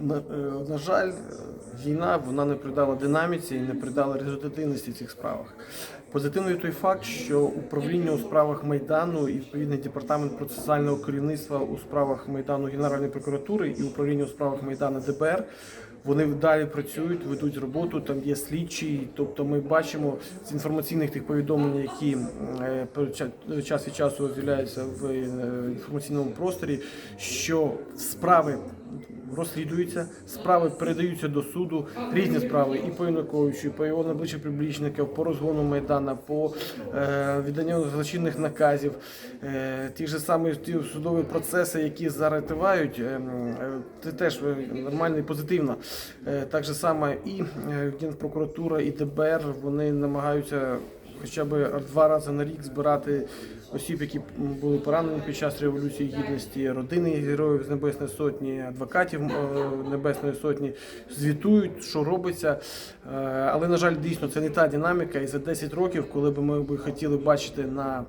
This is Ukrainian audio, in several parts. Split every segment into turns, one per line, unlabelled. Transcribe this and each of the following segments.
на, е, на жаль, війна вона не придала динаміці і не придала результативності цих справах. Позитивний той факт, що управління у справах майдану і відповідний департамент процесуального керівництва у справах майдану Генеральної прокуратури і управління у справах майдану ДБР. Вони далі працюють, ведуть роботу. Там є слідчі. Тобто, ми бачимо з інформаційних тих повідомлень, які е, час від часу з'являються в е, інформаційному просторі, що справи розслідуються, справи передаються до суду, різні справи і по Януковичу, і по його найближчих приближників, по розгону Майдана, по е, відданню злочинних наказів, е, ті ж самі ті судові процеси, які зараз тривають, е, е, це теж нормально і позитивно. Е, так же само і е, Генпрокуратура, і ДБР вони намагаються хоча б два рази на рік збирати осіб, які були поранені під час революції гідності, родини героїв з Небесної Сотні, адвокатів е, Небесної Сотні звітують, що робиться. Але на жаль, дійсно це не та динаміка. І за 10 років, коли б ми хотіли бачити на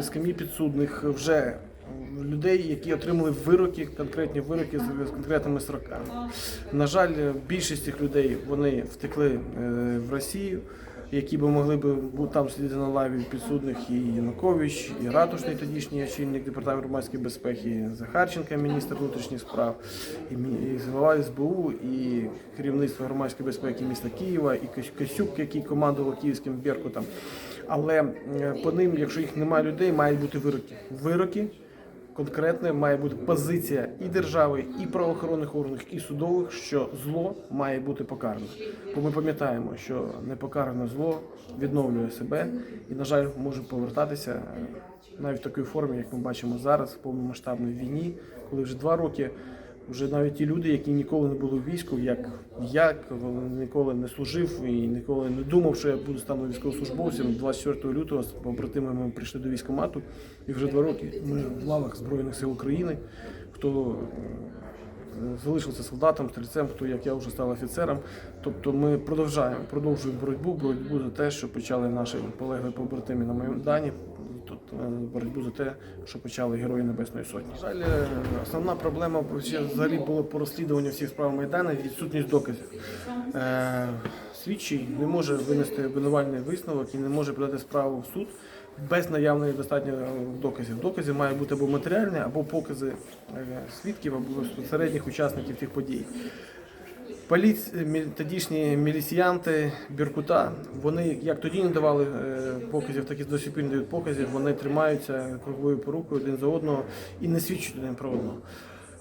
скам'ї підсудних вже людей, які отримали вироки, конкретні вироки з конкретними сроками. На жаль, більшість цих людей вони втекли е, в Росію, які би могли бу- там сидіти на лаві підсудних і Янукович, і Ратушний тодішній очільник департаменту громадської безпеки, Захарченка, міністр внутрішніх справ, і, голова СБУ, і керівництво громадської безпеки міста Києва, і Косюк, який командував київським Беркутом. Але е, по ним, якщо їх немає людей, мають бути вироки. Вироки конкретна має бути позиція і держави, і правоохоронних органів, і судових, що зло має бути покарано. Бо ми пам'ятаємо, що непокаране зло відновлює себе і, на жаль, може повертатися е, навіть в такій формі, як ми бачимо зараз, в повномасштабній війні, коли вже два роки. Вже навіть ті люди, які ніколи не були в війську, як я ніколи не служив і ніколи не думав, що я буду стану військовослужбовцем. 24 лютого з побратимами прийшли до військкомату, і вже два роки ми в лавах Збройних сил України. Хто залишився солдатом, стрільцем, хто як я вже став офіцером. Тобто ми продовжуємо, продовжуємо боротьбу, боротьбу за те, що почали наші полеглі побратими на Майдані. Тут е, боротьбу за те, що почали Герої Небесної Сотні. Жаль, е, основна проблема взагалі була по розслідуванню всіх справ Майдану відсутність доказів. Е, Слідчий не може винести обвинувальний висновок і не може подати справу в суд без наявної достатньо доказів. Докази мають бути або матеріальні, або покази е, свідків, або безпосередніх учасників тих подій. Поліц... тодішні міліціянти Біркута, вони як тоді не давали е, показів, так і до сих пір не дають показів. Вони тримаються круговою порукою один за одного і не свідчать один про одного.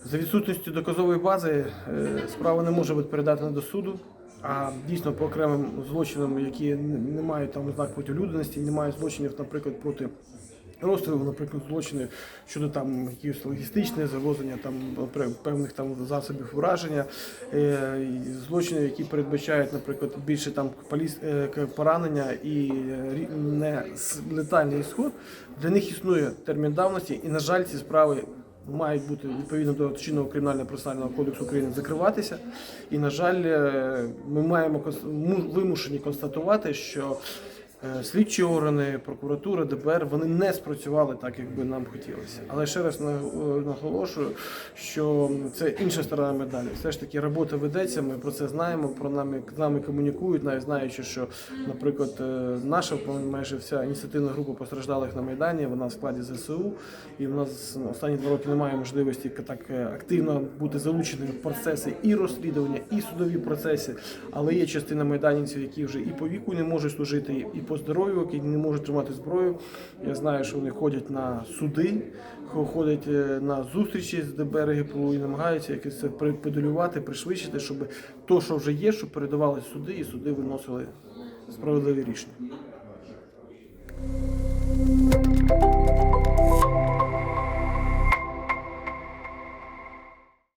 За відсутністю доказової бази е, справа не може бути передана до суду. А дійсно по окремим злочинам, які не мають там проти людяності, не мають злочинів, наприклад, проти розстрілу, наприклад, злочини щодо там якихось логістичних завозення там певних там засобів ураження, е, злочини, які передбачають, наприклад, більше там е, поранення і е, не летальний ісход, для них існує термін давності, і на жаль, ці справи. Мають бути відповідно до чинного кримінального процесуального кодексу України закриватися. І, на жаль, е, ми маємо вимушені констатувати, що Слідчі органи, прокуратура, ДБР вони не спрацювали так, як би нам хотілося. Але ще раз на- е, наголошую, що це інша сторона медалі. Все ж таки робота ведеться. Ми про це знаємо. Про нами з нами комунікують, навіть знаючи, що, наприклад, е, наша майже вся ініціативна група постраждалих на майдані. Вона в складі ЗСУ, і в нас останні два роки немає можливості так е, активно бути залученими в процеси і розслідування, і судові процеси. Але є частина майданівців, які вже і по віку не можуть служити, і по здоров'ю, які не можуть тримати зброю. Я знаю, що вони ходять на суди, ходять е, на зустрічі з ДБР ГПУ і намагаються якось це припедалювати, пришвидшити, щоб то, що вже є, щоб передавали суди, і суди виносили справедливі рішення.